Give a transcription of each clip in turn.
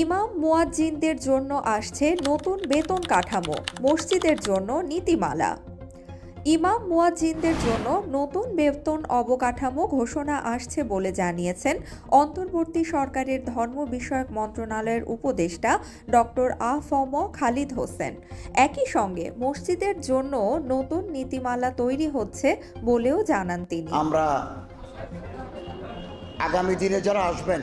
ইমাম মুয়াজ্জিনদের জন্য আসছে নতুন বেতন কাঠামো, মসজিদের জন্য নীতিমালা। ইমাম মুয়াজ্জিনদের জন্য নতুন বেতন অবকাঠামো ঘোষণা আসছে বলে জানিয়েছেন অন্তর্বর্তী সরকারের ধর্ম বিষয়ক মন্ত্রণালয়ের উপদেষ্টা ডক্টর আফম খালিদ হোসেন। একই সঙ্গে মসজিদের জন্য নতুন নীতিমালা তৈরি হচ্ছে বলেও জানান তিনি। আমরা আগামী দিনে যারা আসবেন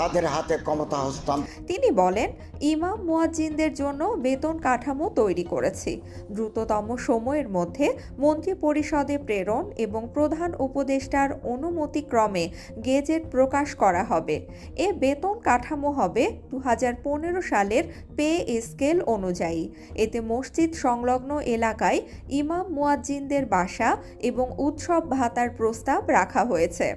তাদের হাতে ক্ষমতা হস্তান্তর। তিনি বলেন, ইমাম মুয়াজ্জিনদের জন্য বেতন কাঠামো তৈরি করেছি। দ্রুততম সময়ের মধ্যে মন্ত্রী পরিষদে প্রেরণ এবং প্রধান উপদেষ্টার অনুমতিক্রমে গেজেট প্রকাশ করা হবে। এ বেতন কাঠামো হবে দু হাজার পনেরো সালের পে স্কেল অনুযায়ী। এতে মসজিদ সংলগ্ন এলাকায় ইমাম মুয়াজ্জিনদের বাসা এবং উৎসব ভাতার প্রস্তাব রাখা হয়েছে।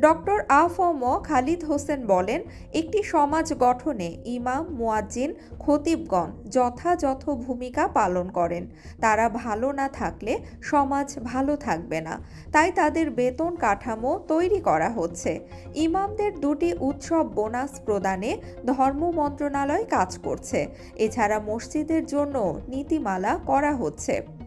ডক্টর আফম খালিদ হোসেন বলেন, একটি সমাজ গঠনে ইমাম, মুয়াজ্জিন, খতিবগণ যথাযথ ভূমিকা পালন করেন। তারা ভালো না থাকলে সমাজ ভালো থাকবে না। তাই তাদের বেতন কাঠামো তৈরি করা হচ্ছে। ইমামদের দুটি উৎসব বোনাস প্রদানে ধর্ম মন্ত্রণালয় কাজ করছে। এছাড়া মসজিদের জন্য নীতিমালা করা হচ্ছে।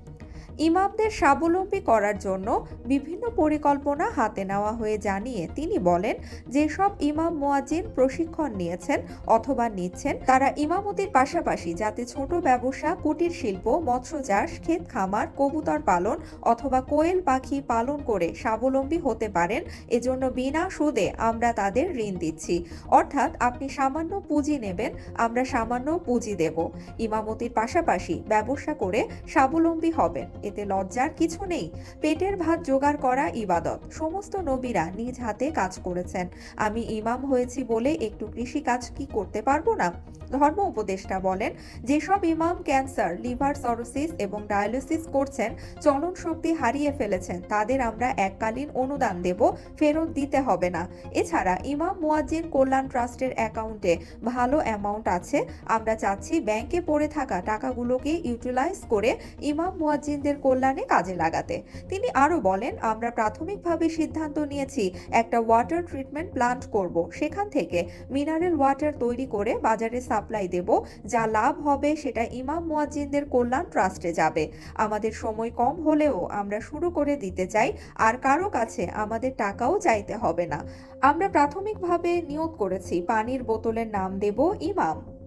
ইমামদের স্বাবলম্বী করার জন্য বিভিন্ন পরিকল্পনা হাতে নেওয়া হয়ে জানিয়ে তিনি বলেন, যেসব ইমাম মোয়াজিন প্রশিক্ষণ নিয়েছেন অথবা নিচ্ছেন, তারা ইমামতির পাশাপাশি যাতে ছোট ব্যবসা, কুটির শিল্প, মৎস্য চাষ, ক্ষেত খামার, কবুতর পালন অথবা কোয়েল পাখি পালন করে স্বাবলম্বী হতে পারেন, এজন্য বিনা সুদে আমরা তাদের ঋণ দিচ্ছি। অর্থাৎ আপনি সামান্য পুঁজি নেবেন, আমরা সামান্য পুঁজি দেব। ইমামতির পাশাপাশি ব্যবসা করে স্বাবলম্বী হবেন এতে লজ্জার কিছু নেই। পেটের ভাত জোগাড় করা ইবাদত। সমস্ত নবীরা নিজ হাতে কাজ করেছেন। আমি ইমাম হয়েছি বলে একটু কৃষি কাজ কি করতে পারব না? ধর্ম উপদেষ্টা বলেন, যেসব ইমাম ক্যান্সার, লিভার সরোসিস এবং ডায়ালিসিস করছেন, চলন শক্তি হারিয়ে ফেলেছেন, তাদের আমরা এককালীন অনুদান দেব, ফেরত দিতে হবে না। এছাড়া ইমাম মুয়াজ্জিন কল্যাণ ট্রাস্টের অ্যাকাউন্টে ভালো অ্যামাউন্ট আছে। আমরা চাচ্ছি ব্যাংকে পড়ে থাকা টাকাগুলোকে ইউটিলাইজ করে ইমাম মুয়াজ্জিনদের কল্যাণে কাজে লাগাতে। তিনি আরও বলেন, আমরা প্রাথমিকভাবে সিদ্ধান্ত নিয়েছি, একটা ওয়াটার ট্রিটমেন্ট প্লান্ট করব। সেখান থেকে মিনারেল ওয়াটার তৈরি করে বাজারে সাপ্লাই দেব। যা লাভ হবে, সেটা ইমাম মুয়াজ্জিনদের কল্যাণ ট্রাস্টে যাবে। আমাদের সময় কম হলেও আমরা শুরু করে দিতে চাই, আর কারও কাছে আমাদের টাকাও চাইতে হবে না। আমরা প্রাথমিকভাবে নিয়োগ করেছি। পানির বোতলের নাম দেব ইমাম।